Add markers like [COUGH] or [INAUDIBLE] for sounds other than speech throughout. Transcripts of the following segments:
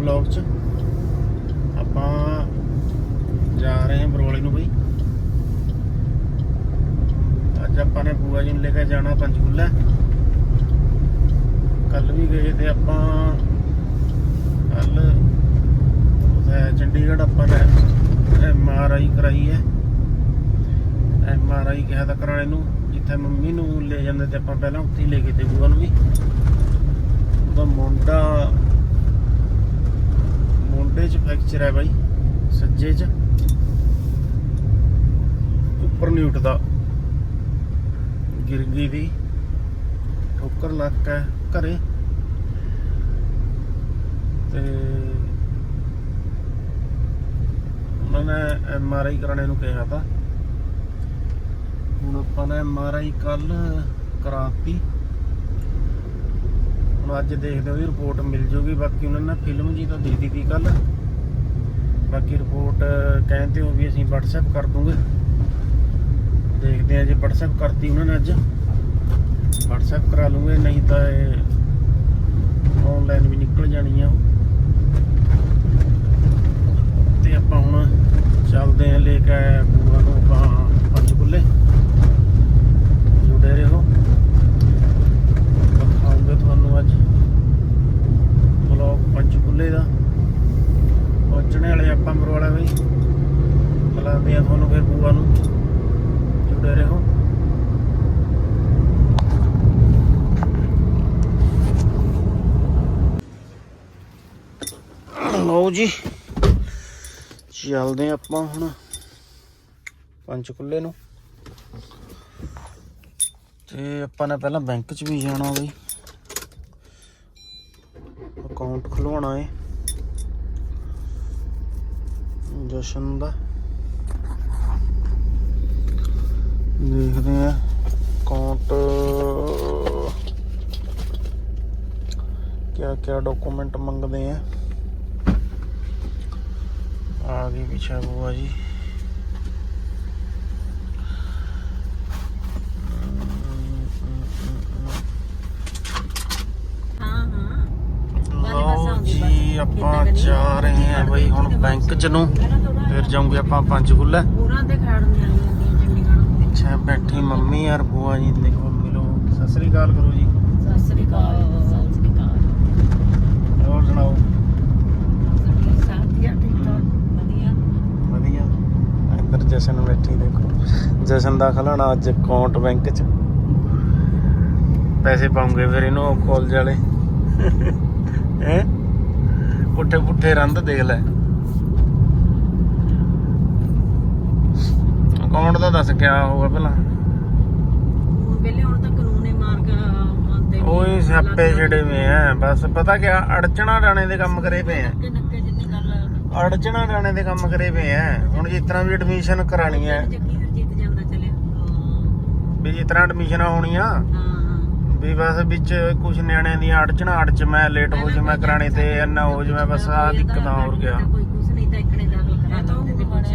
Vlog 'ਚ। ਆਪਾਂ ਜਾ ਰਹੇ ਹਾਂ ਬਰੋਲੇ ਨੂੰ ਬਈ। ਅੱਜ ਆਪਾਂ ਨੇ ਬੂਆ ਜੀ ਨੂੰ ਲੈ ਕੇ ਜਾਣਾ ਪੰਚਕੂਲਾ ਕੱਲ ਵੀ ਗਏ ਤੇ ਆਪਾਂ ਕੱਲ ਚੰਡੀਗੜ੍ਹ ਆਪਾਂ ਨੇ ਐਮ ਆਰ ਆਈ ਕਰਾਈ ਹੈ। ਐਮ ਆਰ ਆਈ ਕਿਹਾ ਤਾਂ ਕਰਾਣੇ ਨੂੰ ਜਿੱਥੇ ਮੰਮੀ ਨੂੰ ਲੈ ਜਾਂਦੇ ਤੇ ਆਪਾਂ ਪਹਿਲਾਂ ਉੱਥੇ ਹੀ ਲੈ ਗਏ ਤੇ ਬੂਆ ਨੂੰ ਵੀ ਉਹਦਾ ਮੁੰਡਾ ਮੁੰਡੇ ਹੈ ਬਾਈ, ਸੱਜੇ 'ਚ। ਉੱਪਰ ਨਹੀਂ ਉੱਠਦਾ ਗਿਰ ਗਈ ਦੀ। ਠੋਕਰ ਲੱਗ ਹੈ ਘਰੇ। ਤੇ ਉਹਨਾਂ ਨੇ ਐਮ ਆਰ ਆਈ ਕਰਾਣੇ ਨੂੰ ਕਿਹਾ ਤਾਂ। ਹੁਣ ਆਪਾਂ ਨੇ ਐਮ ਆਰ ਆਈ ਕੱਲ ਕਰਾਤੀ। ਹੁਣ ਅੱਜ ਦੇਖਦੇ ਹਾਂ ਵੀ ਰਿਪੋਰਟ ਮਿਲ ਜੂਗੀ। ਬਾਕੀ ਉਹਨਾਂ ਨੇ ਫਿਲਮ ਜੀ ਤਾਂ ਦੇ ਦਿੱਤੀ ਕੱਲ ਬਾਕੀ ਰਿਪੋਰਟ ਕਹਿੰਦੇ ਹੋ ਵੀ ਅਸੀਂ WhatsApp ਕਰ ਦੂੰਗੇ। ਦੇਖਦੇ ਹਾਂ ਜੇ WhatsApp ਕਰਤੀ ਉਹਨਾਂ ਨੇ ਅੱਜ। WhatsApp ਕਰਾ ਲੂੰਗੇ, ਨਹੀਂ ਤਾਂ ਇਹ ਆਨਲਾਈਨ ਵੀ ਨਿਕਲ ਜਾਣੀ ਆ ਉਹ ਤੇ ਆਪਾਂ ਹੁਣ ਚੱਲਦੇ ਹਾਂ ਲੈ ਕੇ ਬੂਆ ਨੂੰ ਆਪਾਂ ਪੰਚਕੁੱਲੇ ਜੁੜੇ ਰਹੋ ਦਿਖਾਉਂਗੇ ਤੁਹਾਨੂੰ ਅੱਜ। ਬਲੌਗ ਪੰਚਕੁੱਲੇ ਦਾ। ਪਹੁੰਚਣੇ ਵਾਲੇ ਆਪਾਂ ਮਰਵਾਲਾ ਬਈ ਮਿਲਾਉਂਦੇ ਆ ਤੁਹਾਨੂੰ ਫਿਰ ਬੂਆ ਨੂੰ ਜੁੜੇ ਰਹੋ। ਲਓ ਜੀ, ਚੱਲਦੇ ਹਾਂ ਆਪਾਂ ਹੁਣ ਪੰਚਕੁੱਲੇ ਨੂੰ। ਤੇ ਆਪਾਂ ਨੇ ਪਹਿਲਾਂ ਬੈਂਕ 'ਚ ਵੀ ਜਾਣਾ ਬਈ। ਅਕਾਊਂਟ ਖੁਲਵਾਉਣਾ ਏ। ਜਸ਼ਨ ਦਾ। ਦੇਖਦੇ ਆ ਅਕਾਊਂਟ ਕਿਆ ਕਿਆ ਡਾਕੂਮੈਂਟ ਮੰਗਦੇ ਆ। ਆ ਗਈ ਪਿਛਾ ਬੁਆ ਜੀ ਹਾਂ ਹਾਂ ਲਓ ਜੀ ਆਪਾਂ ਜਾ ਰਹੇ ਹਾਂ ਬਈ ਹੁਣ ਬੈਂਕ ਚ ਨੂੰ। ਫਿਰ ਜਾਉਂਗੇ ਆਪਾਂ ਪੰਚਕੂਲਾ ਪੂਰਾਂ ਤੇ ਖੜਨੀਆਂ ਆਉਂਦੀਆਂ ਪਿੱਛੇ ਬੈਠੀ ਮੰਮੀ ਯਾਰ ਬੁਆ ਜੀ ਦੇਖੋ ਮਿਲੋ ਸਤਿ ਸ੍ਰੀ ਅਕਾਲ ਕਰੋ ਜੀ। ਸਤਿ ਸ੍ਰੀ ਅਕਾਲ ਸਤਿ ਅਕਾਲ। ਹੋਰ ਸੁਣਾਓ? ਜਸ਼ਨ ਬੈਠੀ ਦੇਖੋ। ਜਸ਼ਨ ਦਾ ਖਲਾਣਾ ਅੱਜ ਅਕਾਊਂਟ ਬੈਂਕ ਚ। ਪੈਸੇ ਪਾਉਂਗੇ ਫਿਰ ਇਹਨੂੰ ਕਾਲਜ ਵਾਲੇ ਹੈ? ਪੁੱਠੇ ਪੁੱਠੇ ਰੰਦ ਦੇਖ ਲੈ। ਅਕਾਊਂਟ ਦਾ ਦੱਸ ਕਿਆ ਹੋਊਗਾ ਪਹਿਲਾਂ? ਹੁਣ ਵੇਲੇ ਹੁਣ ਤਾਂ ਕਾਨੂੰਨੀ ਓਏ ਸਿਆਪੇ ਜਿਹੜੇ ਵੇ ਆ ਬਸ ਪਤਾ ਕਿਆ ਅੜਚਣਾ ਡਾਣੇ ਦੇ ਕੰਮ ਕਰੇ ਪਏ ਆ। ਅੜਚਣਾ ਡਾਣੇ ਦੇ ਕੰਮ ਕਰੇ ਪਏ ਆ। ਹੁਣ ਜਿਸ ਤਰ੍ਹਾਂ ਵੀ ਐਡਮਿਸ਼ਨ ਕਰਾਣੀ ਹੈ ਜੱਗੀ ਫਿਰ ਜਿੱਤ ਜਾਂਦਾ ਚੱਲਿਆ ਵੀ ਜਿਸ ਤਰ੍ਹਾਂ ਐਡਮਿਸ਼ਨਾਂ ਹੋਣੀਆਂ ਹਾਂ ਹਾਂ। ਵੀ ਬਸ ਵਿੱਚ ਕੁਝ ਨਿਆਣਿਆਂ ਦੀਆਂ ਅੜਚਣਾ ਅੜਚ ਮੈਂ ਲੇਟ ਹੋ ਜਾਵਾਂ ਕਰਾਣੇ ਤੇ ਇੰਨਾ ਹੋ ਜਾਵਾਂ ਬਸ ਆ ਦਿੱਕਤਾਂ ਹੋਰ ਗਿਆ ਕੋਈ ਕੁਛ ਨਹੀਂ ਤਾਂ ਇਕੜੇ ਦਾਖਲ ਕਰਾ ਦਿੰਦੇ ਤੇ ਕੁਛ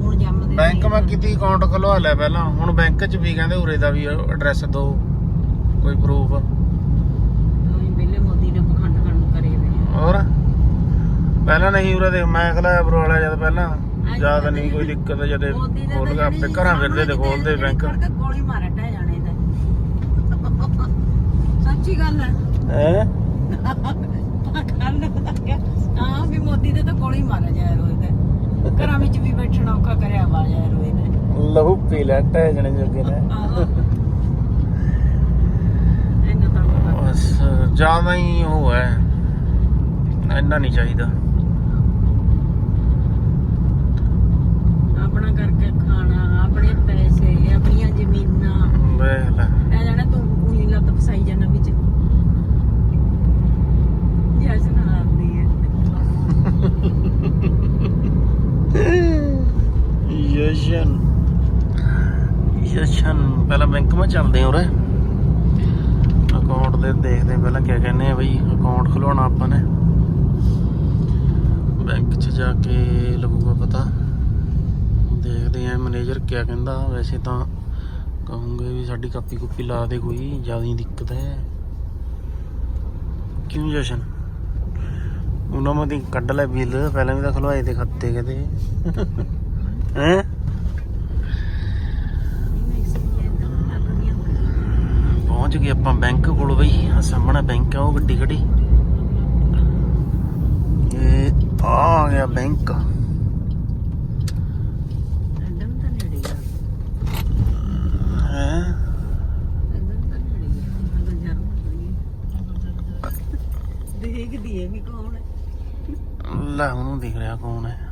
ਹੁਣ ਜੰਮਦੇ ਬੈਂਕ ਮੈਂ ਕੀਤੀ ਅਕਾਊਂਟ ਖੁਲਵਾ ਲਿਆ ਪਹਿਲਾਂ। ਹੁਣ ਬੈਂਕ 'ਚ ਵੀ ਕਹਿੰਦੇ ਉਰੇ ਦਾ ਵੀ ਐਡਰੈਸ ਦਿਓ ਕੋਈ ਪ੍ਰੂਫ ਵੇਲੇ ਮੋਦੀ ਨੇ ਪਖੰਡ ਖੰਡ ਕਰੇ ਵੇ ਆ। ਹੋਰ? ਪਹਿਲਾਂ ਨਹੀਂ ਉਰੇ ਦੇ ਮੈਂ ਖਲਾਇਆ ਬਰਵਾਲਾ ਜਦ ਪਹਿਲਾਂ। ਜਦ ਨਹੀਂ ਕੋਈ ਦਿੱਕਤ ਜਦੇ ਖੋਲ ਕੇ ਆਪੇ ਘਰਾਂ ਫਿਰਦੇ ਤੇ ਖੋਲਦੇ ਬੈਂਕ। ਗੋਲੀ ਮਾਰੇ ਤੇ ਸੱਚੀ ਗੱਲ ਹੈ। ਹੈ? ਹਾਂ ਵੀ ਮੋਦੀ ਦੇ ਤਾਂ ਗੋਲੀ ਮਾਰਿਆ ਜਾਇਆ ਰੋਏ ਤੇ। ਘਰਾਂ ਵਿੱਚ ਵੀ ਬੈਠਣਾ ਔਖਾ ਕਰਿਆ ਵਾ ਜਾਇਆ ਰੋਏ ਨੇ ਲਹੂ ਪੀ ਲੈ ਟੈ ਜਣੇ ਜੋਗੇ ਨੇ। ਬਸ ਹੀ ਉਹ ਹੈ। ਇੰਨਾ ਨਹੀਂ ਚਾਹੀਦਾ। ਆਪਣਾ ਕਰਕੇ ਖਾਣਾ ਆਪਣੇ ਪੈਸੇ ਆਪਣੀਆਂ ਜ਼ਮੀਨਾਂ ਵੇਖ ਲੈ ਇਹ ਜਾਣਾ ਤੂੰ ਉਹੀ ਲੱਤ ਫਸਾਈ ਜਾਣਾ ਵਿੱਚ ਜੈਸ ਨਾ ਆਉਂਦੀ ਹੈ ਯਸ਼ਨ ਯਸ਼ਨ ਪਹਿਲਾਂ ਬੈਂਕ ਮਾ ਚੱਲਦੇ ਹਾਂ ਉਰੇ ਅਕਾਊਂਟ ਦੇ ਦੇਖਦੇ ਹਾਂ ਪਹਿਲਾਂ ਕਿਆ ਕਹਿੰਦੇ ਆ ਬਈ ਅਕਾਊਂਟ ਖੁਲਵਾਉਣਾ ਆਪਾਂ ਨੇ ਬੈਂਕ 'ਚ ਜਾ ਕੇ ਲੱਗੂਗਾ ਪਤਾ ਦੇਖਦੇ ਆ ਮੈਨੇਜਰ ਕਿਆ ਕਹਿੰਦਾ, ਵੈਸੇ ਤਾਂ ਕਹੂੰਗੇ ਵੀ ਸਾਡੀ ਕਾਪੀ ਕੁਪੀ ਲਾ ਦੇ ਕੋਈ, ਜ਼ਿਆਦਾ ਦਿੱਕਤ ਹੈ। ਕਿਉਂ ਜਸ਼ਨ? ਉਹਨਾਂ ਮਦੀ ਕੱਢ ਲੈ ਬਿੱਲ, ਪਹਿਲਾਂ ਵੀ ਤਾਂ ਖਲਵਾਏ ਤੇ ਖਾਤੇ ਕਦੇ ਹੈ? ਪਹੁੰਚ ਗਏ ਆਪਾਂ ਬੈਂਕ ਕੋਲ ਬਈ ਆ ਸਾਹਮਣੇ ਬੈਂਕ ਆ, ਉਹ ਗੱਡੀ ਖੜੀ। ਇਹ ਆ ਗਿਆ ਬੈਂਕ ਹੈ ਦੇਖਦੀ ਹੈ ਵੀ ਕੌਣ ਹੈ ਉਹਨੂੰ ਦਿਖ ਰਿਹਾ ਕੌਣ ਹੈ।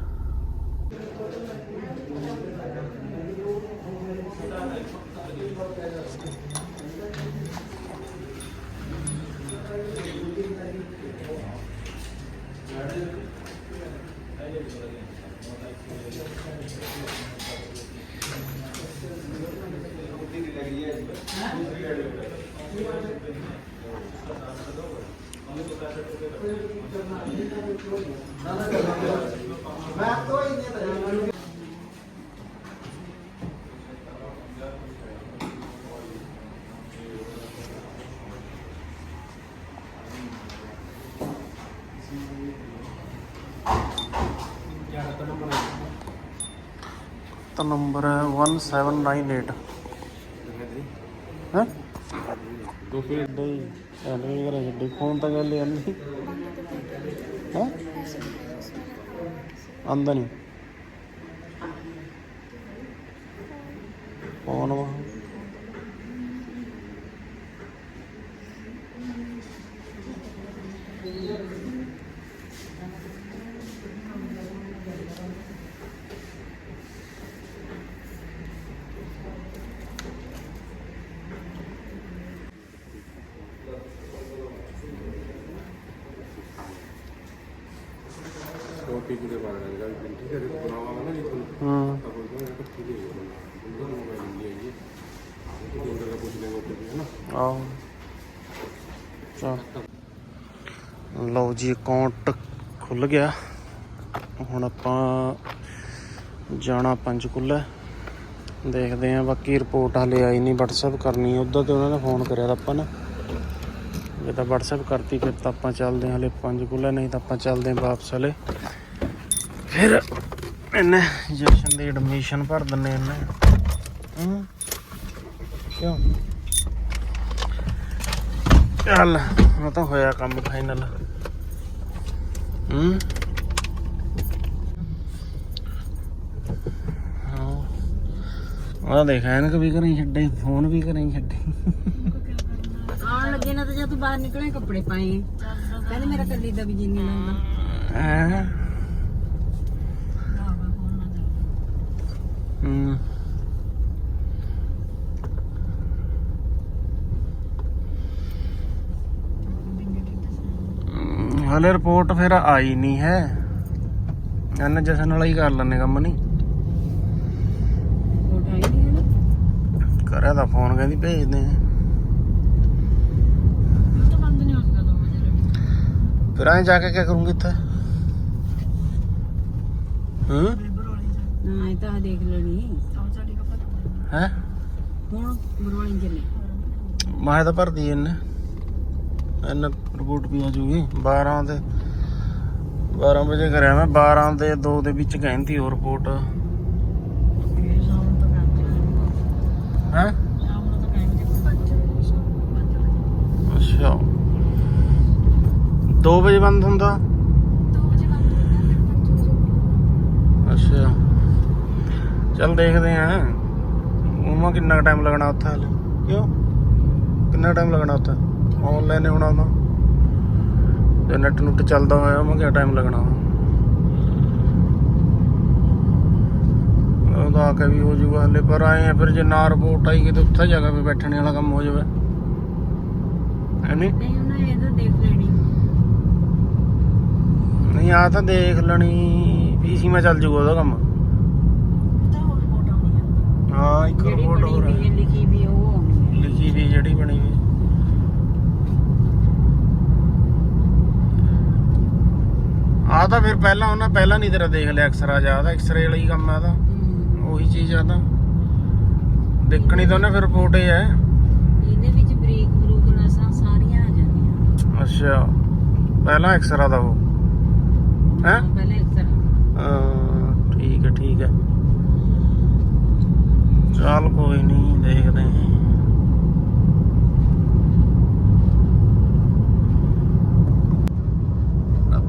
ਤਾਂ ਨੰਬਰ ਹੈ 1798 ਹੈ? ਦੋ ਫੇਰ ਦੇ ਐਂਡਲ ਕਰਾ ਛੱਡੀ। ਫੋਨ ਤਾਂ ਗੱਲ ਯਾਰ ਨਹੀਂ। ਹੈ? ਆਂਦਾ ਨਹੀਂ ਫੋਨ ਵਾ ਛੋਟੀ ਜਿਹੀ ਬਾਤ ਹੈ ਗੱਲ ਠੀਕ ਹੈ ਤੇ ਬਣਾਵਾਂਗਾ ਨਾ ਜੀ ਤੁਹਾਨੂੰ ਹੂੰ ਤਾਂ ਕੋਈ ਨਾ ਇਕੱਠੀ ਦੇ ਹੋ ਉਹਨਾਂ ਨੂੰ ਮੋਬਾਈਲ ਮਿਲ ਜਾਏਗੀ ਉਹ ਤੋਂ ਅੰਦਰ ਦਾ ਪੁੱਛ ਲੈਂਗੇ ਉੱਥੇ ਵੀ ਹੈ ਨਾ ਆਓ। ਚਲ ਲਓ ਜੀ ਅਕਾਊਂਟ ਖੁੱਲ ਗਿਆ। ਹੁਣ ਆਪਾਂ ਜਾਣਾ ਪੰਚਕੂਲਾ ਦੇਖਦੇ ਆਂ ਬਾਕੀ ਰਿਪੋਰਟ ਹਲੇ ਆਈ ਨਹੀਂ WhatsApp ਕਰਨੀ। ਉਦੋਂ ਤੇ ਉਹਨਾਂ ਨੇ ਫੋਨ ਕਰਿਆ ਤਾਂ ਆਪਾਂ ਨੇ। ਜੇ ਤਾਂ WhatsApp ਕਰਤੀ, ਫਿਰ ਤਾਂ ਆਪਾਂ ਚੱਲਦੇ ਹਾਂ ਹਲੇ ਪੰਚਕੂਲਾ ਨਹੀਂ ਤਾਂ ਆਪਾਂ ਚੱਲਦੇ ਹਾਂ ਵਾਪਸ ਹਲੇ। ਫਿਰ ਇਹਨੇ ਜਸ਼ਨ ਦੀ ਐਡਮਿਸ਼ਨ ਭਰ ਦਿੰਨੇ ਇਹਨੇ। ਹੂੰ? ਕਿਉਂ? ਚੱਲ ਉਹ ਤਾਂ ਹੋਇਆ ਕੰਮ ਫਾਈਨਲ ਹੂੰ? ਉਹ ਦੇਖ ਐਨਕ ਵੀ ਘਰੇ ਹੀ ਛੱਡੇ ਫੋਨ ਵੀ ਘਰੇ ਹੀ ਛੱਡੇ। ਆਉਣ ਲੱਗੇ ਨਾ ਤਾਂ ਜਦ ਤੂੰ ਬਾਹਰ ਨਿਕਲੇ ਕੱਪੜੇ ਪਾਏ। ਕਹਿੰਦੇ ਮੇਰਾ ਕੱਲੀ ਦਾ ਵੀ ਜੀ ਨਹੀਂ? ਹੂੰ? ਹਲੇ ਰਿਪੋਰਟ ਫਿਰ ਆਈ ਨਹੀਂ ਹੈ। ਇਹਨਾਂ ਜਸ਼ਨ ਵਾਲਾ ਹੀ ਕਰ ਲੈਣੇ ਕੰਮ ਨਹੀਂ ਕਰਿਆ ਤਾਂ ਫੋਨ ਕਹਿੰਦੀ ਭੇਜਦੇ ਆ। ਫਿਰ ਐਂ ਜਾ ਕੇ ਕੀ ਕਰੂੰਗੀ ਇੱਥੇ? ਹੂੰ? ਨਾ ਇਹ ਤਾਂ ਦੇਖ ਲੈਣੀ। ਹੈ? ਹੁਣ ਬਰਵਾਲੀ ਚੱਲੇ ਮੈਂ ਤਾਂ ਭਰਦੀ ਇਹਨੇ ਇਹਨਾਂ ਰਿਪੋਰਟ ਵੀ ਆ ਜੂਗੀ। 12 ਦੇ 12 ਵਜੇ ਕਰਿਆ ਮੈਂ 12 ਦੇ 2 ਦੇ ਵਿੱਚ ਕਹਿੰਦੀ ਉਹ ਰਿਪੋਰਟ। ਹੈ? ਅੱਛਾ। 2 ਵਜੇ ਬੰਦ ਹੁੰਦਾ? ਅੱਛਾ। ਚੱਲ ਦੇਖਦੇ ਆਂ। ਉਮਾ ਕਿੰਨਾ ਟਾਈਮ ਲੱਗਣਾ ਉੱਥੇ ਹਲੇ? ਕਿਉਂ? ਕਿੰਨਾ ਟਾਈਮ ਲੱਗਣਾ ਉੱਥੇ? ਆਨਲਾਈਨ ਹੀ। ਹੋਣਾ ਉਹਦਾ ਜੇ ਨੈਟ ਨੁੱਟ ਚੱਲਦਾ ਹੋਇਆ ਉਮਾ ਕਿੰਨਾ ਟਾਈਮ ਲੱਗਣਾ ਉਹਦਾ ਆ ਕੇ ਵੀ ਹੋ ਜਾਊਗਾ ਹਲੇ ਪਰ ਆਏ ਆ ਫਿਰ ਜੇ ਨਾ ਰਿਪੋਰਟ ਆਈ ਕਿਤੇ ਉੱਥੇ ਜਗ੍ਹਾ 'ਤੇ ਬੈਠਣੇ ਵਾਲਾ ਕੰਮ ਹੋ ਜਾਵੇ। ਨਹੀਂ ਨਹੀਂ ਉਹਨਾਂ ਇਹ ਤਾਂ ਦੇਖ ਲੈਣੀ। ਨਹੀਂ ਆ ਤਾਂ ਦੇਖ ਲੈਣੀ ਪੀਸੀ ਮੈਂ ਚੱਲ ਜੂਗਾ ਉਹਦਾ ਕੰਮ। ਹਾਂ ਇੱਕ ਰਿਪੋਰਟ ਹੋਰ ਲਿਖੀ ਵੀ ਉਹ ਲਿਖੀ ਵੀ ਜਿਹੜੀ ਬਣੀ ਵੀ ਆ ਤਾਂ ਫਿਰ ਪਹਿਲਾਂ ਉਹਨਾਂ ਪਹਿਲਾਂ ਨਹੀਂ ਤੇਰਾ ਦੇਖ ਲਿਆ ਐਕਸਰਾ ਜਾ ਦਾ ਐਕਸਰੇ ਵਾਲਾ ਹੀ ਕੰਮ ਆ ਦਾ ਉਹੀ ਚੀਜ਼ ਆ ਤਾਂ। ਦੇਖਣੀ ਤਾਂ ਉਹਨੇ ਫਿਰ ਰਿਪੋਰਟ ਹੀ ਹੈ। ਇਹਦੇ ਵਿੱਚ ਬਰੀਕ ਬਰੂਕ ਨਸਾਂ ਸਾਰੀਆਂ ਆ ਜਾਂਦੀਆਂ। ਅੱਛਾ ਪਹਿਲਾਂ ਐਕਸਰਾ ਦਾ ਉਹ। ਹੈਂ? ਪਹਿਲੇ ਹਾਂ ਠੀਕ ਹੈ ਠੀਕ ਹੈ। ਚੱਲ ਕੋਈ ਨਹੀਂ ਦੇਖਦੇ ਹਾਂ।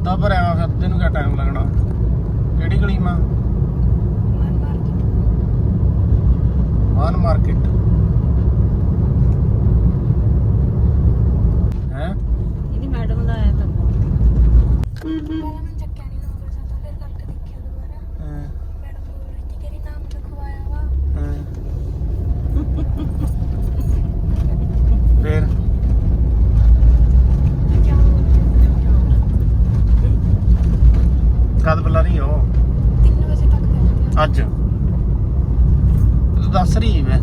ਅੱਧਾ ਭਰਿਆ ਵਾ ਫਿਰ ਅੱਧੇ ਕਿਆ ਟਾਈਮ ਲੱਗਣਾ? ਕਿਹੜੀ ਗਲੀ ਮਾ? ਮਾਨ ਮਾਰਕੀਟ। ਹੈ? ਇਹਦੀ ਮੈਡਮ ਦਾ ਆਇਆ ਤਾਂ phone। ਪਹਿਲਾਂ ਮੈਂ ਚੱਕਿਆ ਨਹੀਂ ਨੰਬਰ ਸਾਡਾ ਫਿਰ ਕਰਕੇ ਦੇਖਿਆ ਦੁਬਾਰਾ ਮੈਡਮ ਬੋਲ ਰਹੀ ਸੀ ਕਿ ਨਾਮ ਲਿਖਵਾਇਆ ਵਾ ਫਿਰ ਕਿਆ ਕਦ ਬੁਲਾ ਰਹੀ ਹੋ 3 ਵਜੇ ਤੱਕ ਬੈਠਦੇ ਅੱਜ। ਤੂੰ ਦੱਸ ਰਹੀ ਮੈਂ?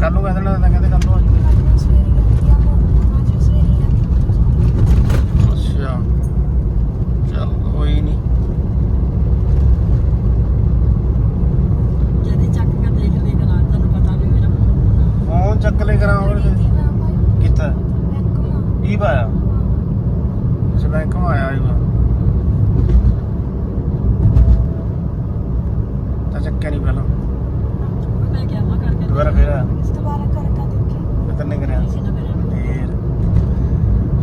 ਕੱਲ ਨੂੰ ਕਹਿ ਦੇਣਾ ਤਾਂ ਕਹਿੰਦੇ ਕੱਲ ਨੂੰ ਅੱਛਾ। ਚੱਲ ਕੋਈ ਨਹੀਂ ਫੋਨ ਚੱਕ ਲੈ ਕਰਾਂ ਹੋਰ ਕੀ ਪਾਇਆ? ਅੱਛਾ ਬੈਂਕ ਮਾ ਆਇਆ ਹੀ ਤਾਂ ਚੱਕਿਆ ਨਹੀਂ ਪਹਿਲਾਂ। ਮੈਂ ਕਿਹਾ ਮੈਂ ਕਰਕੇ ਦੁਬਾਰਾ ਫੇਰ ਆਇਆ। ਇਸ ਦੁਬਾਰਾ ਕਰਕੇ ਦੇਖੀ। ਫਿਰ ਤੰਨੇ ਕਰਿਆ। ਕਿਸੇ ਨੇ ਮੇਰੇ ਨੂੰ। ਫੇਰ।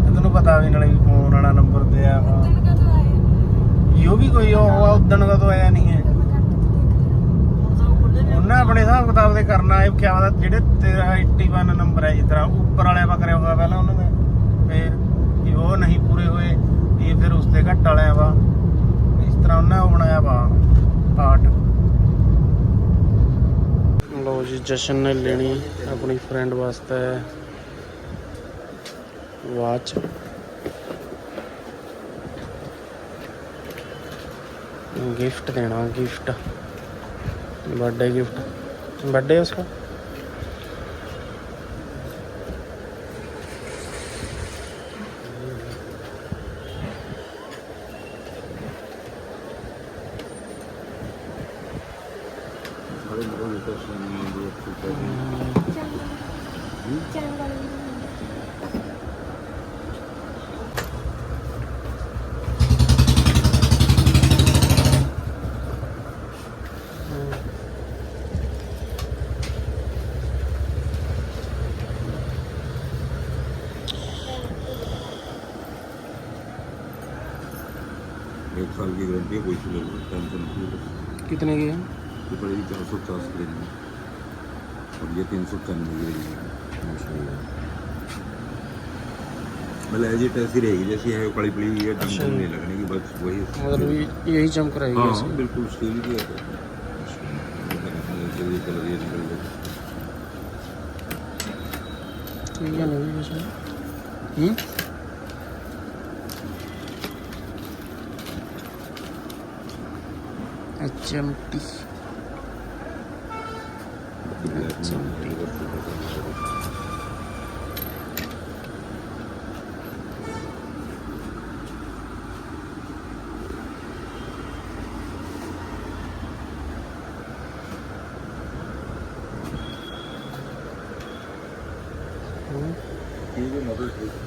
ਤੇ ਤੈਨੂੰ ਪਤਾ ਵੀ ਨਾਲੇ ਵੀ ਫੋਨ ਵਾਲਾ ਨੰਬਰ ਤੇ ਆ ਵਾ ਦਿਨ ਕਦੋਂ ਆਏ? ਇਹੋ ਵੀ ਕੋਈ ਉਹ ਆ ਉਦਣ ਕਦੋਂ ਆਇਆ ਨਹੀਂ ਹੈ ਫਿਰ ਮੈਂ ਕਰਕੇ ਤੇ ਦੇਖ ਲਿਆ। ਹੁਣ ਤਾਂ ਉਹ ਖੁੱਲੇ ਵੀ ਉਹਨਾਂ ਆਪਣੇ ਹਿਸਾਬ ਕਿਤਾਬ ਦੇ ਕਰਨਾ ਇਹ ਕਿਆ ਪਤਾ ਜਿਹੜੇ ਤੇਰਾ 81 ਨੰਬਰ ਹੈ ਤਰ੍ਹਾਂ ਉੱਪਰ ਵਾਲਿਆਂ ਪਾ ਕਰਿਆ ਹੋਇਆ ਪਹਿਲਾਂ ਉਹਨਾਂ ਨੇ ਫੇਰ ਕਿ ਉਹ ਨਹੀਂ ਪੂਰੇ ਹੋਏ ਇਹ ਫਿਰ ਉਸ ਤੇ ਘੱਟ ਵਾਲਿਆਂ ਵਾ ਇਸ ਤਰ੍ਹਾਂ ਉਹਨਾਂ ਉਹ ਬਣਾਇਆ ਵਾ ਪਾਰਟ ਲੋ ਜੀ ਜਸ਼ਨ ਨੇ ਲੈਣੀ ਆਪਣੀ ਫਰੈਂਡ ਵਾਸਤੇ ਵਾਚ गिफ्ट देना गिफ्ट बर्थडे गिफ्ट बर्थडे है उसका साल की गारंटी है कोई सी ले लो टेंशन नहीं है कितने की है ये पड़ेगी चार सौ पचास की रेंज में और ये तीन सौ चन्नवे की रेंज में मतलब एज इट ऐसी रहेगी जैसी है कड़ी पड़ी है अच्छा। टेंशन नहीं लगने की बस वही मतलब ये- यही चमक रहेगी हाँ ऐसे बिल्कुल स्टील की है जल्दी कलर ये निकल जाए ठीक है नहीं इसमें हम्म jumpy. Jumpy. Here's another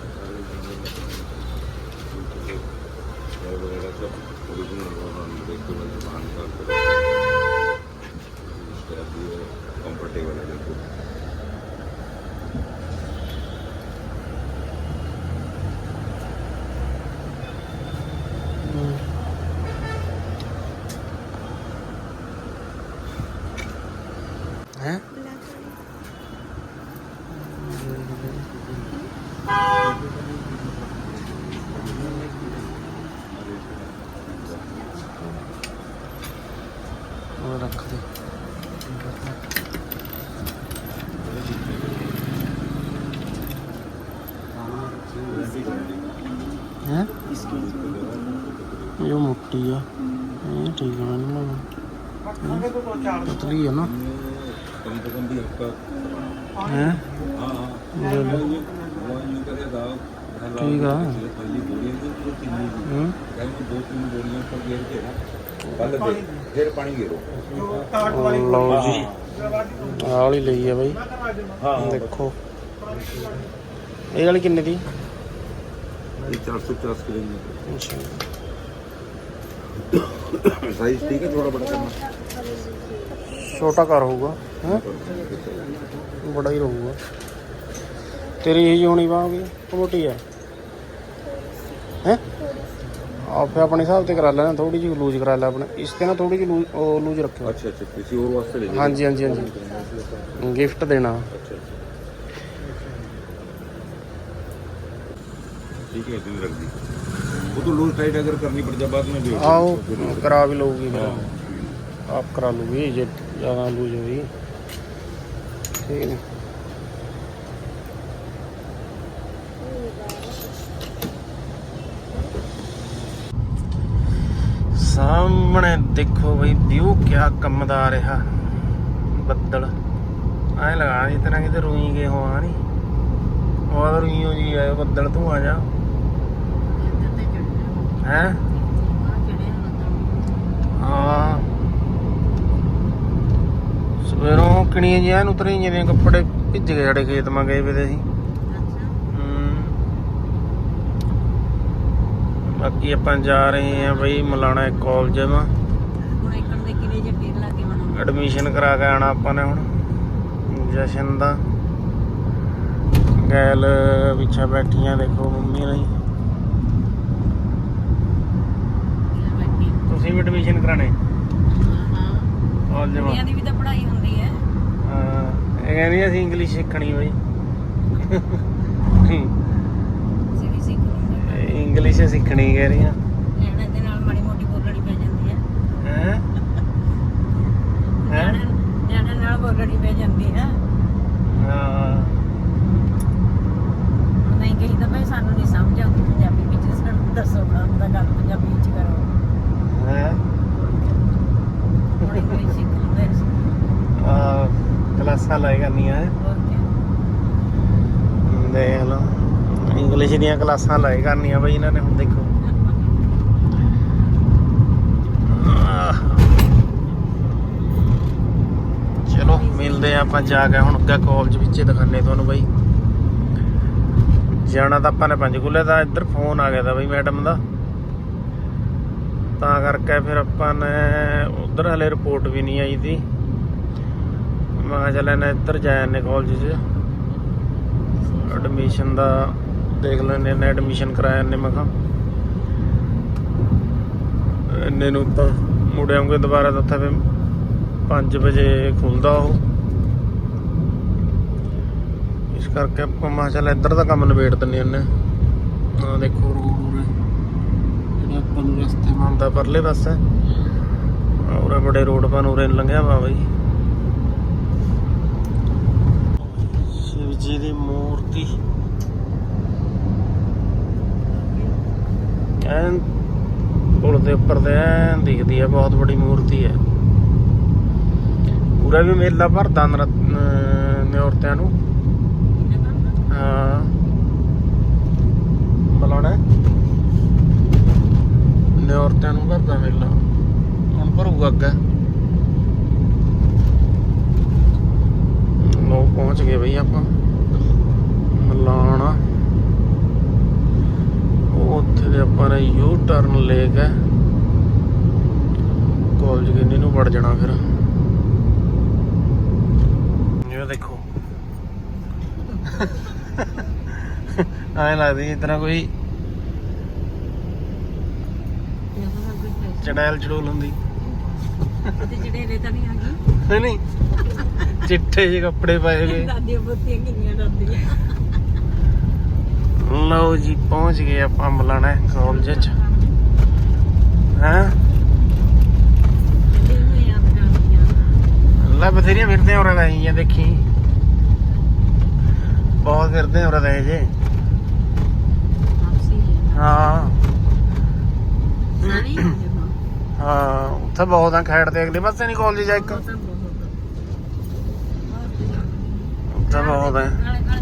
ਇਹ ਉਹ ਮੋਟੀ ਆ ਇਹ ਠੀਕ ਆ ਮੈਨੂੰ ਲੱਗਦਾ। ਪਤਲੀ ਆ ਨਾ। ਕਮ ਤੋਂ ਕਮ ਵੀ ਹਫਤਾ ਹੈ? ਹਾਂ ਹਾਂ ਠੀਕ ਆ। ਹੂੰ। ਦੋ ਤਿੰਨ ਗੋਲੀਆਂ ਪਰ ਗੇਰ ਕੇ ਕੱਲ ਦੇ ਫਿਰ ਪਾਣੀ ਗੇਰੋ ਲਓ ਜੀ। ਆਹ ਵਾਲੀ ਲਈ ਆ ਬਾਈ। ਹਾਂ। ਦੇਖੋ। ਇਹ ਵਾਲੀ ਕਿੰਨੇ ਦੀ? ये चार सौ पचास के लेंगे इंशाल्लाह साइज ठीक है थोड़ा बड़ा करना छोटा कार होगा हैं बड़ा ही रहूगा तेरी यही होनी बाह होगी मोटी है हैं आप फिर अपने हिसाब से करा लेना थोड़ी जी लूज करा लेना अपने इसते ना थोड़ी जी लूज ओ, लूज रखो अच्छा अच्छा किसी और वास्ते ले हाँ जी हाँ जी हाँ जी गिफ्ट देना अच्छा अच्छा ठीक है दिन रख दी वो तो लूज टाइट अगर करनी पड़ जाए बाद में भी होगी। ਆਓ फिर लूज- ਕਰਾ ਵੀ ਲਊਗੀ ਫਿਰ हाँ। ਆਪ ਕਰਾ ਲੂਗੀ ਜੇ ਜ਼ਿਆਦਾ ਲੂਜ਼ ਹੋਈ ਠੀਕ ਹੈ ਸਾਹਮਣੇ ਦੇਖੋ ਬਈ ਵਿਊ ਕਿਆ ਕੰਮ ਦਾ ਆ ਰਿਹਾ ਬੱਦਲ ਐ ਲਗਾ ਜਿਸ ਤਰ੍ਹਾਂ ਕਿਤੇ ਰੂਈ ਗਏ ਹੋ ਆ ਨਹੀਂ ਉਹ ਰੂਈਓ ਜੀ ਆਏ ਬੱਦਲ ਤੂੰ ਆ ਜਾ ਇੱਧਰ ਤੇ ਚੜ੍ਹਦੇ ਹੈ? ਹਾਂ। ਸਵੇਰੋਂ ਕਿਣੀਆਂ ਜਿਹਾ ਉਤਰੀ ਜਿਵੇਂ ਕੱਪੜੇ ਭਿੱਜ ਗਏ ਸਾਡੇ ਖੇਤ ਮਾ ਗਏ ਵੇ ਤੇ ਬਾਕੀ ਆਪਾਂ ਜਾ ਰਹੇ ਹਾਂ ਬਈ ਮਲਾਣਾ ਕਾਲਜ ਮਾ। ਹੁਣ ਇੱਕਣ ਐਡਮਿਸ਼ਨ ਕਰਾ ਕੇ ਆਣਾ ਆਪਾਂ ਨੇ ਹੁਣ, ਜਸ਼ਨ ਦਾ। ਗੈਲ ਪਿੱਛੇ ਬੈਠੀਆਂ ਦੇਖੋ ਮੰਮੀ ਨਹੀਂ ਤੁਸੀਂ ਵੀ ਐਡਮਿਸ਼ਨ ਕਰਾਣੇ ਹਾਂ। ਕੁੜੀਆਂ ਦੀ ਵੀ ਤਾਂ ਪੜ੍ਹਾਈ ਹੁੰਦੀ ਹੈ। ਹਾਂ ਇਹ ਕਹਿੰਦੀ ਅਸੀਂ ਇੰਗਲਿਸ਼ ਸਿੱਖਣੀ ਬਈ। ਅਸੀਂ ਵੀ ਇੰਗਲਿਸ਼ ਸਿੱਖਣੀ ਕਹਿ ਰਹੀਆਂ। ਲੈਣਾ ਦੇ ਨਾਲ ਮਾੜੀ ਮੋਟੀ ਬੋਲਣੀ ਪੈ ਜਾਂਦੀ ਹੈ। ਹੈ? ਹੈ? ਨਿਆਣਿਆਂ ਨਿਆਣਿਆਂ ਨਾਲ ਬੋਲਣੀ ਪੈ ਜਾਂਦੀ ਹੈ। ਹਾਂ। ਨਹੀਂ ਕਹੀ ਤਾਂ ਭਾਈ ਸਾਨੂੰ ਨਹੀਂ ਸਮਝ ਆਉਂਦੀ ਪੰਜਾਬੀ ਵਿੱਚ। ਸਾਨੂੰ ਦੱਸੋ ਨਾ ਦਾ ਗੱਲ ਪੰਜਾਬੀ ਵਿੱਚ ਕਰੋ। ਹੈ। ਹੁਣ ਇੰਗਲਿਸ਼ ਸਿੱਖ ਲਵਾਂਗੇ ਅਸੀਂ। ਆ ਕਲਾਸਾਂ ਲਾਈ ਕਰਨੀਆਂ ਹੈ। ਹੋਰ ਕੀ? ਦੇਖ ਲਓ ਇੰਗਲਿਸ਼ ਦੀਆਂ ਕਲਾਸਾਂ ਲਾਈ ਕਰਨੀਆਂ ਬਈ ਇਹਨਾਂ ਨੇ ਹੁਣ ਦੇਖੋ। ਆਹ। ਚਲੋ ਮਿਲਦੇ ਆ ਆਪਾਂ ਜਾ ਕੇ। ਹੁਣ ਅੱਗੇ ਕਾਲਜ ਵਿੱਚ ਦਿਖਾਣੇ ਤੁਹਾਨੂੰ ਬਈ। ਜਾਣਾ ਤਾਂ ਆਪਾਂ ਨੇ ਪੰਜਕੂਲੇ ਦਾ ਇੱਧਰ ਫੋਨ ਆ ਗਿਆ ਦਾ ਬਈ ਮੈਡਮ ਦਾ। ਤਾਂ ਕਰਕੇ ਫਿਰ ਆਪਾਂ ਨੇ ਉਧਰ ਹਲੇ ਰਿਪੋਰਟ ਵੀ ਨਹੀਂ ਆਈ ਸੀ ਮੈਂ ਕਿਹਾ ਚੱਲ ਇਹਨੇ ਇੱਧਰ ਜਾਇਆ ਨੇ ਕਾਲਜ 'ਚ। ਐਡਮਿਸ਼ਨ ਦਾ ਦੇਖ ਲੈਣੇ ਨੇ ਐਡਮਿਸ਼ਨ ਕਰਾਇਆ ਨੇ ਮੈਂ ਕਿਹਾ। ਇੰਨੇ ਨੂੰ ਤਾਂ ਮੁੜ ਆਉਂਗੇ ਦੁਬਾਰਾ ਤਾਂ ਉੱਥੇ ਫਿਰ 5 ਵਜੇ ਖੁੱਲਦਾ ਉਹ। ਇਸ ਕਰਕੇ ਆਪਾਂ ਮਾ ਚੱਲ ਇੱਧਰ ਦਾ ਕੰਮ ਨਿਬੇੜ ਦਿੰਨੇ ਉਹਨੇ ਆ ਦੇਖੋ ਰੋਡ ਉਰੇ ਆਪਾਂ ਨੂੰ ਰਸਤੇ ਮੰਨਦਾ ਪਰਲੇ ਪਾਸੇ। ਔਰ ਬੜੇ ਰੋਡ ਪਾਣ ਉਰੇ ਲੰਘਿਆ ਵਾ ਬਈ। ਸ਼ਿਵ ਜੀ ਦੀ ਮੂਰਤੀ। ਐਨ ਪੁਲ ਦੇ ਉੱਪਰ ਤੇ ਐਨ ਦਿਖਦੀ ਹੈ ਬਹੁਤ ਵੱਡੀ ਮੂਰਤੀ ਹੈ ਪੂਰਾ ਵੀ ਮੇਲਾ ਭਰਦਾ ਨਰ ਨੂੰ। ਹਾਂ। ਬੁਲਾਉਣਾ ਨਿਉਰਤਿਆਂ ਨੂੰ ਭਰਦਾ ਮੇਲਾ ਹੁਣ ਭਰੂਗਾ ਅੱਗੇ। ਲੋ ਪਹੁੰਚ ਗਏ ਬਈ ਆਪਾਂ। ਮਲਾਣਾ। ਉਹ ਉੱਥੇ ਦੇ ਆਪਾਂ ਨੇ ਯੂ ਟਰਨ ਲੈ ਕੇ ਕਾਲਜ ਕਿੰਨੇ ਨੂੰ ਵੜ ਜਾਣਾ ਫਿਰ। ਇਹ ਦੇਖੋ। [LAUGHS] ਐਂ ਲੱਗਦੀ ਤਰ੍ਹਾਂ ਕੋਈ ਇਹ ਤਾਂ ਸਭ ਕੁਝ ਹੈ ਚੜੈਲ ਚੜੂਲ ਹੁੰਦੀ। ਤੇ ਜਿਹੜੇ ਤਾਂ ਨਹੀਂ ਆ ਗਈ ਹੈ ਨਹੀਂ। ਚਿੱਟੇ ਜਿਹੇ ਕੱਪੜੇ ਪਾਏ ਹੋਏ। ਦਾਦੀਆਂ ਬੁੱਤੀਆਂ ਕਿੰਨੀਆਂ ਡਰਦੀਆਂ ਲਓ ਜੀ ਪਹੁੰਚ ਗਏ ਆਪਾਂ ਮਲਾਣਾ ਕਾਲਜ ਚ। ਹਾਂ? ਲੈ ਬਥੇਰੀਆਂ ਫਿਰਦੇ ਹੋ ਰਹੀਆਂ ਦੇਖੀ। ਬਹੁਤ ਫਿਰਦੇ ਹੋ ਰਹੇ ਜੇ। ਹੈ ਸਾਰੀ ਹਾਂ ਉੱਥੇ ਬਹੁਤ ਆ ਖੈੜ ਤੇ ਅਗਲੇ ਪਾਸੇ ਨਹੀਂ ਕਾਲਜ ਜਾ ਇੱਕ? ਉੱਥੇ ਬਹੁਤ ਦੇ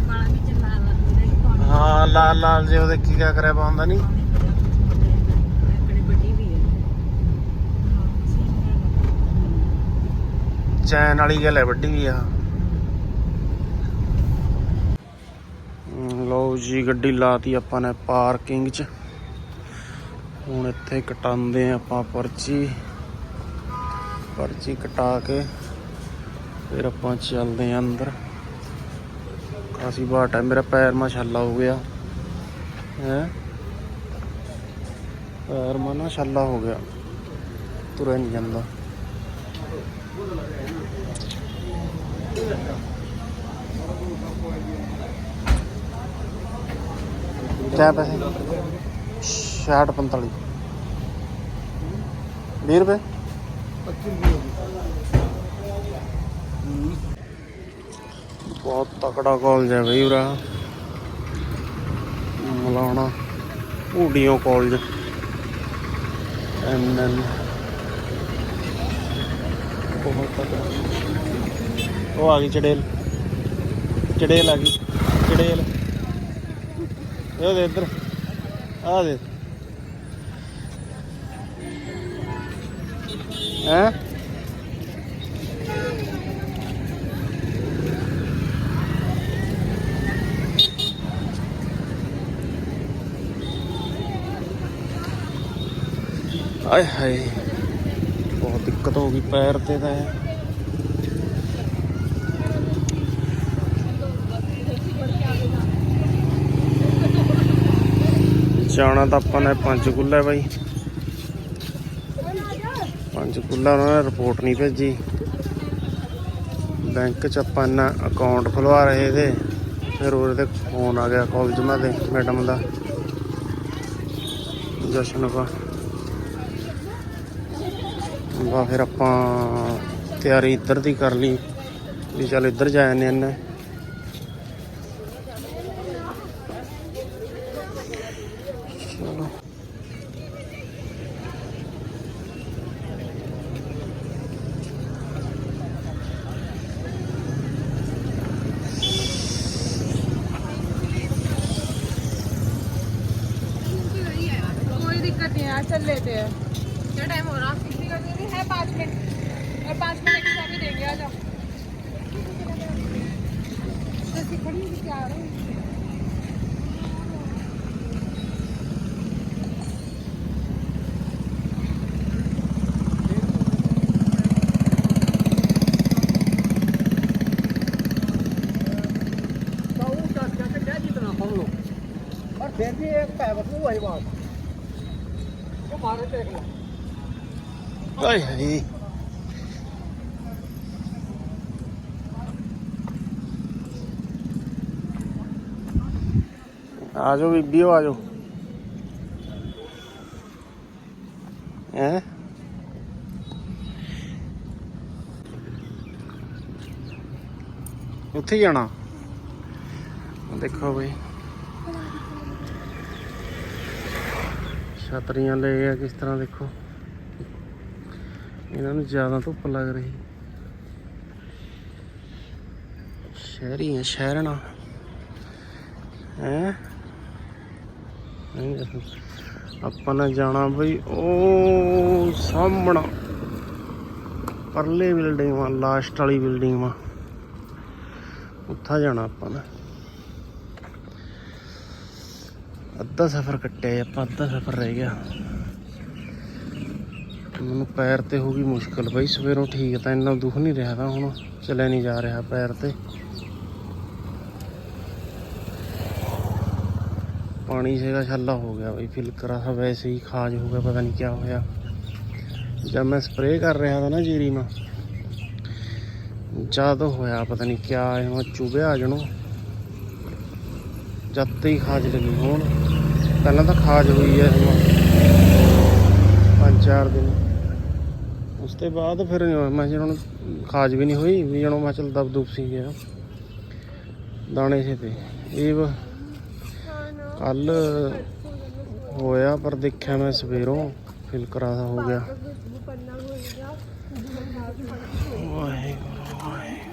ਪਾਣੀ ਹਾਂ ਲਾਲ ਲਾਲ ਜੇ ਉਹ ਦੇਖੀ ਕਿਆ ਕਰਿਆ ਪਾਉਂਦਾ ਨਹੀਂ ਆਪਣੇ ਵੱਡੀ ਵੀ ਹੈ ਚੈਨ ਵਾਲੀ ਗੱਲ ਹੈ ਵੱਡੀ ਆ। ਲਓ ਜੀ ਗੱਡੀ ਲਾਤੀ ਆਪਾਂ ਨੇ ਪਾਰਕਿੰਗ 'ਚ। ਹੁਣ ਇੱਥੇ ਕਟਾਉਂਦੇ ਆ ਆਪਾਂ ਪਰਚੀ। ਪਰਚੀ ਕਟਾ ਕੇ ਫਿਰ ਆਪਾਂ ਚੱਲਦੇ ਆ ਅੰਦਰ। ਕਾਸੀ ਬਾਟ ਹੈ ਮੇਰਾ ਪੈਰ ਮਾ ਛਾਲਾ ਹੋ ਗਿਆ। ਹੈ? ਪੈਰ ਮਾ ਨਾ ਛਾਲਾ ਹੋ ਗਿਆ। ਤੁਰਿਆ ਨਹੀਂ ਜਾਂਦਾ। ਕਿਆ ਪੈਸੇ? 60 45 20 ਰੁਪਏ? ਬਹੁਤ ਤਕੜਾ ਕਾਲਜ ਹੈ ਬਈ ਉਰਾ। ਮਲਾਣਾ ਊਡੀਓ ਕਾਲਜ ਐਨ ਐਨ। ਬਹੁਤ ਤਕੜਾ। ਉਹ ਆ ਗਈ ਚੜੇਲ। ਚੜੇਲ ਆ ਗਈ। ਚੜੇਲ। ਇਹ ਦੇ ਇੱਧਰ। ਆ ਦੇ ਹੈ? ਆਏ ਹਾਏ, ਬਹੁਤ ਦਿੱਕਤ ਹੋ ਗਈ ਪੈਰ ਤੇ ਤਾਂ। ਜਾਣਾ ਤਾਂ ਆਪਾਂ ਨੇ ਪੰਚਕੂਲਾ ਹੈ ਬਾਈ। ਪੰਚਕੂਲਾ ਉਹਨਾਂ ਨੇ ਰਿਪੋਰਟ ਨਹੀਂ ਭੇਜੀ। ਬੈਂਕ 'ਚ ਆਪਾਂ ਨਾ ਅਕਾਊਂਟ ਖੁਲਵਾ ਰਹੇ ਤੇ ਫਿਰ ਉਹਦੇ ਤੇ ਫੋਨ ਆ ਗਿਆ ਕਾਲਜ ਮਾ ਦੇ ਮੈਡਮ ਦਾ। ਜਸ਼ਨ ਦਾ। ਬਾ ਫਿਰ ਆਪਾਂ ਤਿਆਰੀ ਇੱਧਰ ਦੀ ਕਰ ਲਈ, ਵੀ ਚੱਲ ਇੱਧਰ ਜਾ ਜਾਂਦੇ ਨੇ और फिर भी एक पैवत में वही बात वो मारे देख लो ਆਏ ਹਾਏ ਆ ਜਾਓ ਬੀਬੀਓ ਆ ਜਾਓ ਹੈ ਉੱਥੇ ਹੀ ਜਾਣਾ ਦੇਖੋ ਬਈ ਛਤਰੀਆਂ ਲੈ ਆ, ਕਿਸ ਤਰ੍ਹਾਂ ਦੇਖੋ। ਇਹਨਾਂ ਨੂੰ ਜ਼ਿਆਦਾ ਧੁੱਪ ਲੱਗ ਰਹੀ। ਸ਼ਹਿਰੀ ਹੈ ਸ਼ਹਿਰਣਾ ਹੈ? ਆਪਾਂ ਨੇ ਜਾਣਾ ਬਈ ਉਹ ਸਾਹਮਣਾ। ਪਰਲੇ ਬਿਲਡਿੰਗ ਵਾ ਲਾਸਟ ਵਾਲੀ ਬਿਲਡਿੰਗ ਵਾ। ਉੱਥਾ ਜਾਣਾ ਆਪਾਂ ਨੇ। ਅੱਧਾ ਸਫ਼ਰ ਕੱਟਿਆ ਜੀ, ਆਪਾਂ ਅੱਧਾ ਸਫ਼ਰ ਰਹਿ ਗਿਆ। ਮੈਨੂੰ ਪੈਰ ਤੇ ਹੋ ਗਈ ਮੁਸ਼ਕਲ ਬਈ, ਸਵੇਰੋਂ ਠੀਕ ਤਾਂ ਇੰਨਾ ਦੁੱਖ ਨਹੀਂ ਰਿਹਾ ਤਾਂ ਹੁਣ ਚੱਲਿਆ ਨਹੀਂ ਜਾ ਰਿਹਾ ਪੈਰ ਤੇ। ਪਾਣੀ ਸੀਗਾ, ਛੱਲਾ ਹੋ ਗਿਆ ਬਈ ਫਿਲਕਰਾ ਸਾ, ਵੈਸੇ ਹੀ ਖਾਜ ਹੋ ਗਿਆ, ਪਤਾ ਨਹੀਂ ਕੀ ਹੋਇਆ। ਜਦ ਮੈਂ ਸਪਰੇਅ ਕਰ ਰਿਹਾ ਤਾਂ ਨਾ ਜੀਰੀ ਮਾ ਜਦ ਹੋਇਆ, ਪਤਾ ਨਹੀਂ ਕੀ ਇਹਨੂੰ ਚੁਭਿਆ ਜਣੋ। ਜਦ ਤੇ ਹੀ ਖਾਜ ਲੱਗੀ ਹੋਣ। ਪਹਿਲਾਂ ਤਾਂ ਖਾਜ ਹੋਈ ਹੈ ਪੰਜ ਚਾਰ ਦਿਨ। ਉਸ ਤੋਂ ਬਾਅਦ ਫਿਰ ਮੈਂ ਜਿਹੜਾ ਖਾਜ ਵੀ ਨਹੀਂ ਹੋਈ, ਵੀ ਜਣੋ ਮੈਂ ਚਲ ਦਬ ਦੁਬ ਸੀ ਗਿਆ। ਦਾਣੇ ਸੇ ਤੇ। ਇਹ ਕੱਲ ਹੋਇਆ ਪਰ ਦੇਖਿਆ ਮੈਂ ਸਵੇਰੋਂ ਫਿਲਕਰਾ ਦਾ ਹੋ ਗਿਆ। ਵਾਹਿਗੁਰੂ ਵਾਹਿਗੁਰੂ।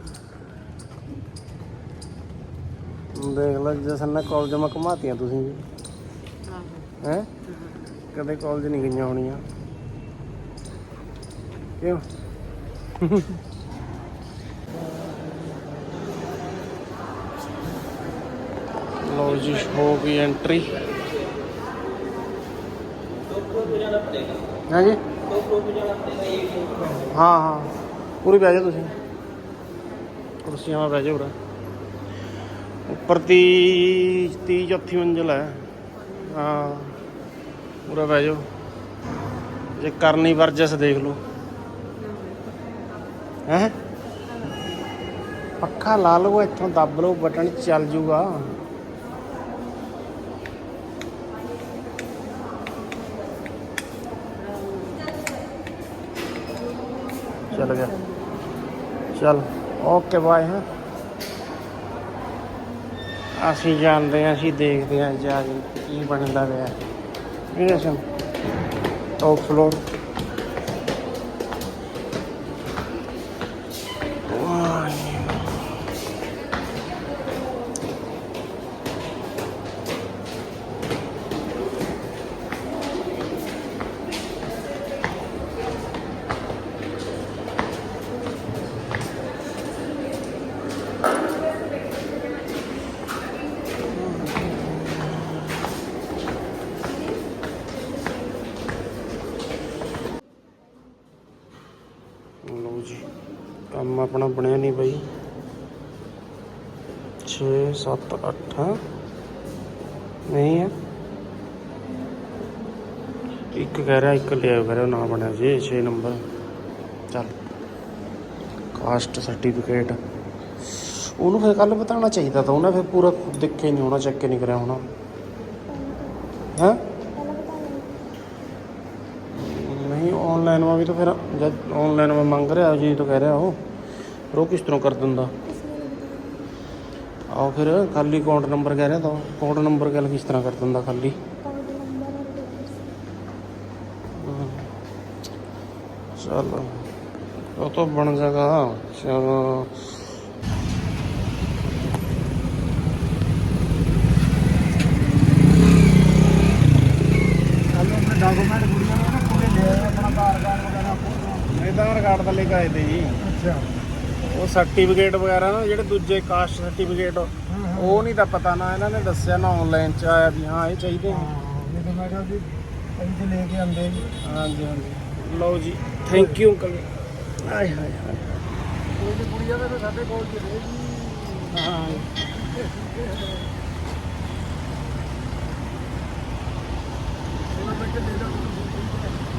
ਦੇਖ ਲਓ ਜਸਨ ਨੇ ਕਾਲਜ ਮੈਂ ਘੁਮਾਤੀਆਂ ਤੁਸੀਂ ਵੀ। ਹੈ? ਕਦੇ ਕਾਲਜ ਨਹੀਂ ਗਈਆਂ ਹੋਣੀਆਂ। ਕਿਉਂ? ਲਓ ਜੀ ਹੋ ਗਈ ਐਂਟਰੀ ਹਾਂ ਜੀ ਹਾਂ ਹਾਂ। ਪੂਰੀ ਬਹਿ ਤੁਸੀਂ। ਕੁਰਸੀਆਂ 'ਤੇ ਬਹਿ ਜਾਓ ਉੱਪਰ ਤੀ ਤੀਹ ਚੌਥੀ ਮੰਜ਼ਿਲ ਹੈ। ਹਾਂ, ਪੂਰਾ ਬਹਿ ਜਾਓ। ਜੇ ਕਰਨੀ ਵਰਜਸ ਦੇਖ ਲਓ। ਹੈ? ਪੱਖਾ ਲਾ ਲਓ, ਇੱਥੋਂ ਦੱਬ ਲਓ, ਬਟਨ ਚੱਲ ਜੂਗਾ। ਚੱਲ ਗਿਆ। ਚੱਲ, ਓਕੇ, ਬਾਏ, ਹਾਂ। ਅਸੀਂ ਜਾਂਦੇ ਹਾਂ, ਅਸੀਂ ਦੇਖਦੇ ਹਾਂ ਜਾ ਕੇ ਕੀ ਬਣਦਾ ਪਿਆ। ਠੀਕ ਹੈ ਟੌਪ ਫਲੋਰ ਲਓ ਜੀ ਕੰਮ ਆਪਣਾ ਬਣਿਆ ਨਹੀਂ ਬਈ 6 7 8 ਨਹੀਂ ਹੈ ਇੱਕ ਕਹਿ ਲਿਆ ਕਹਿ ਨਾ ਬਣਿਆ ਜੀ 6 ਨੰਬਰ। ਚੱਲ ਕਾਸਟ ਸਰਟੀਫਿਕੇਟ ਉਹਨੂੰ ਫਿਰ ਕੱਲ ਬਤਾਉਣਾ ਚਾਹੀਦਾ ਤਾਂ ਉਹਨੇ ਫਿਰ ਪੂਰਾ ਦੇਖਿਆ ਨਹੀਂ ਹੋਣਾ ਚੈੱਕ ਹੀ ਨਹੀਂ ਕਰਿਆ ਹੋਣਾ। ਹੈ? ਨਹੀਂ ਆਨਲਾਈਨ ਮਾ ਵੀ ਤਾਂ ਫਿਰ ਜਦ ਆਨਲਾਈਨ ਮੈਂ ਮੰਗ ਰਿਹਾ ਜੀ ਤਾਂ ਕਹਿ ਰਿਹਾ ਉਹ। ਫਿਰ ਉਹ ਕਿਸ ਤਰ੍ਹਾਂ ਕਰ ਦਿੰਦਾ? ਆਓ ਫਿਰ, ਖਾਲੀ ਅਕਾਊਂਟ ਨੰਬਰ ਕਹਿ ਰਿਹਾ ਤਾਂ ਅਕਾਊਂਟ ਨੰਬਰ ਗੱਲ ਕਿਸ ਤਰ੍ਹਾਂ ਕਰ ਦਿੰਦਾ ਖਾਲੀ? ਚਲੋ ਉਹ ਤਾਂ ਬਣ ਜਾਗਾ ਚਲੋ। ਕੱਲ ਆਪਣੇ ਡਾਕੂਮੈਂਟ ਕੁੜੀਆਂ ਨੂੰ ਨਾ ਪੂਰੇ ਲੈ ਆਏ ਆਪਣਾ ਆਧਾਰ ਕਾਰਡ ਵਗੈਰਾ ਆਧਾਰ ਕਾਰਡ ਤਾਂ ਲੈ ਕੇ ਆਏ ਤੇ ਜੀ। ਅੱਛਾ। ਉਹ ਸਰਟੀਫਿਕੇਟ ਵਗੈਰਾ ਨਾ ਜਿਹੜੇ ਦੂਜੇ ਕਾਸਟ ਸਰਟੀਫਿਕੇਟ ਉਹ ਨਹੀਂ ਤਾਂ ਪਤਾ ਨਾ ਇਹਨਾਂ ਨੇ ਦੱਸਿਆ ਨਾ ਆਨਲਾਈਨ ਚ ਆਇਆ ਵੀ ਹਾਂ ਇਹ ਚਾਹੀਦੇ ਨੇ ਮੈਂ ਕਿਹਾ ਵੀ ਅਸੀਂ ਲੈ ਕੇ ਆਂਦੇ ਜੀ ਹਾਂਜੀ ਹਾਂਜੀ। ਲਓ ਜੀ। ਥੈਂਕ ਯੂ ਅੰਕਲ ਆਏ ਹਾਏ ਹਾਏ। ਉਹ ਕੁੜੀਆਂ ਦਾ ਸਾਡੇ ਕੋਲ ਜੀ ਹਾਂ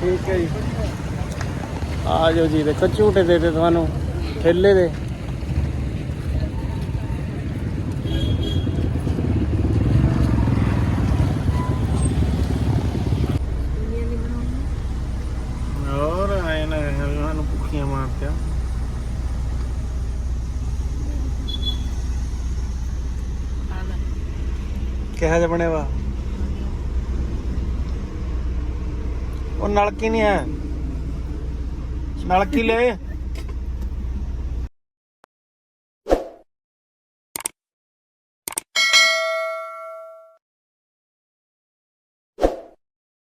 ਠੀਕ ਹੈ ਜੀ। ਆ ਜਾਓ ਜੀ ਦੇਖੋ ਝੂਟੇ ਦੇ ਦੇ ਤੁਹਾਨੂੰ ਠੇਲੇ ਦੇ ਹੋਰ ਆਏ ਨਾ ਸਾਨੂੰ ਭੁੱਖੀਆਂ ਮਾਰਤਿਆ ਕਿਹਾ ਜਿਹਾ ਬਣਿਆ ਵਾ ਉਹ ਨਲਕੀ ਨਹੀਂ ਹੈ। ਨਲਕੀ ਲੈ।